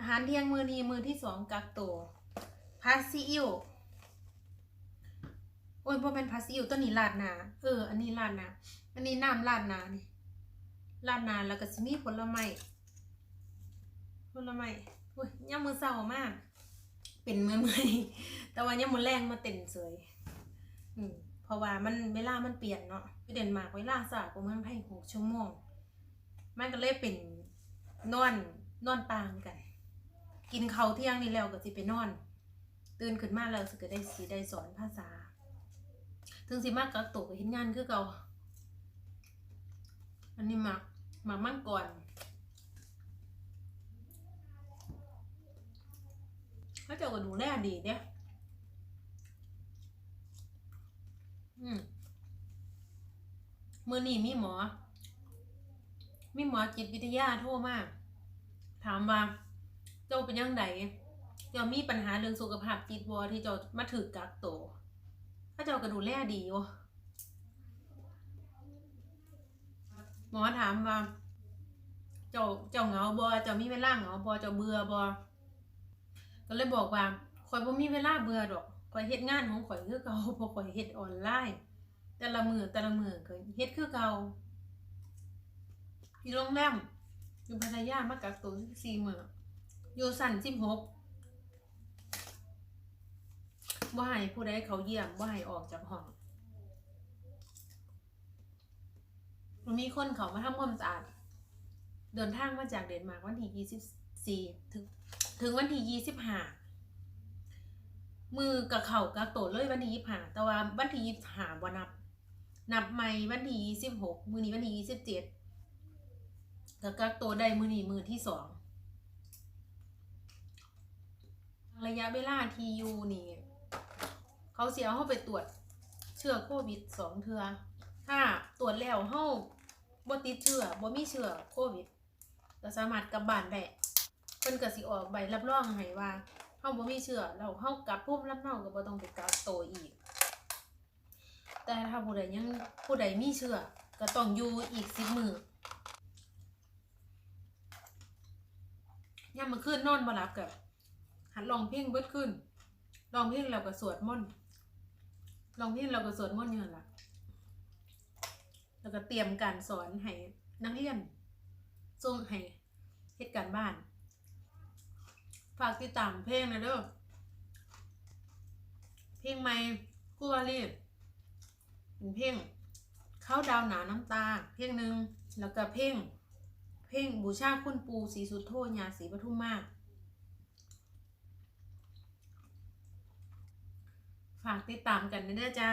อาหารเที่ยงมือนี้มือที่สองกักตัวผัดซีอิ๊วโอ้ยบ่เป็นผัดซีอิ๊วตัวนี้ราดนาเออ อันนี้ราดนาอันนี้น้ำราดนานี่ราดนาแล้วก็สิมีผลไม้ผลไม้อุ้ยยามือเศร้ามาก เป็นเมื่อยๆแต่ว่ายามมือแรงมาเต้นสวยอืมเพราะว่ามันเวลามันเปลี่ยนเนาะอยู่เดนมาร์กเวลาสากว่าเมืองไทยหกชั่วโมงมันก็เลยเป็นนอนนอนตางกัน กินเขาเที่ยงนี่แล้วก็สิไปนอน ตื่นขึ้นมาแล้วสิก็ได้สิได้สอนภาษา ถึงสิมากกักตัวก็เห็นงานคือเก่าอันนี้หมักหมักมั่งก่อนเขาเจ้าก็ดูแลดีเด้อืมมือนี่มีหมอ มีหมอจิตวิทยาโทรมาถามว่า เจ้าเป็นยังไงเจ้ามีปัญหาเรื่องสุขภาพจิตบ่ที่เจ้ามาถือกักตัวถ้าเจ้าก็ดูแลดีอยู่หมอถามว่า เจ้าเจ้าเหงาบ่เจ้ามีเวลาเหงาบ่เจ้าเบื่อบ่ก็เลยบอกว่าข่อยบ่มีเวลาเบื่อดอกข่อยเฮ็ดงานของข่อยคือเก่าเพราะข่อยเฮ็ดออนไลน์ แต่ละมือแต่ละมือก็เฮ็ดคือเก่าอยู่โรงแรมอยู่พัทยามากักตัวสี่มื้อ อยู่สั่น16บ่ให้ผู้ใดเขาเยี่ยมบ่ให้ออกจากห้องมีคนเขามาทำความสะอาด เดินทางมาจากเดนมาร์กวันที่ยี่สิบสี่ถึงถึงวันที่ยี่สิบห้ามือกับเข่ากับโตเลยวันที่ยี่ห้าแต่ว่าวันที่ยี่ห้าบ่นับ นับใหม่วันที่ยี่สิบหกมือนี้วันที่ยี่สิบเจ็ดกับกักตัวได้มือนี้มือที่สอง ระยะเวลาที่อยู่นี่ เขาเสียเขาไปตรวจเชื้อโควิดสองเทือถ้าตรวจแล้วเขาบ่ติดเชื้อบ่มีเชื้อโควิดก็สามารถกลับบ้านได้เพิ่นก็สิออกใบรับรองให้ว่าเฮาบ่มีเชื้อแล้วเฮากลับภูมิลำเนาก็บ่ต้องไปกักตัวอีก แต่ถ้าผู้ใดยังผู้ใดมีเชื้อก็ต้องอยู่อีก10มื้อยามมื้อคืนนอนบ่หลับก็ หัดร้องเพลงเบิดคืนร้องเพลงแล้วก็สวดมนต์ร้องเพลงแล้วก็สวดมนต์อยู่นั่นล่ะแล้วก็เตรียมการสอนให้นักเรียนส่งให้เฮ็ดการบ้าน ฝากติดตามเพลงนะเด้อเพลงใหม่กูวารีเป็นเพลงเข้าดาวหนาน้ำตา เพลงหนึ่งแล้วก็เพลงเพลงบูชาคุณปูศรีสุโธญาศรีปทุมมาก ฝากติดตามกันเด้อจ้า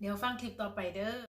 เดี๋ยวฟังคลิปต่อไปเด้อ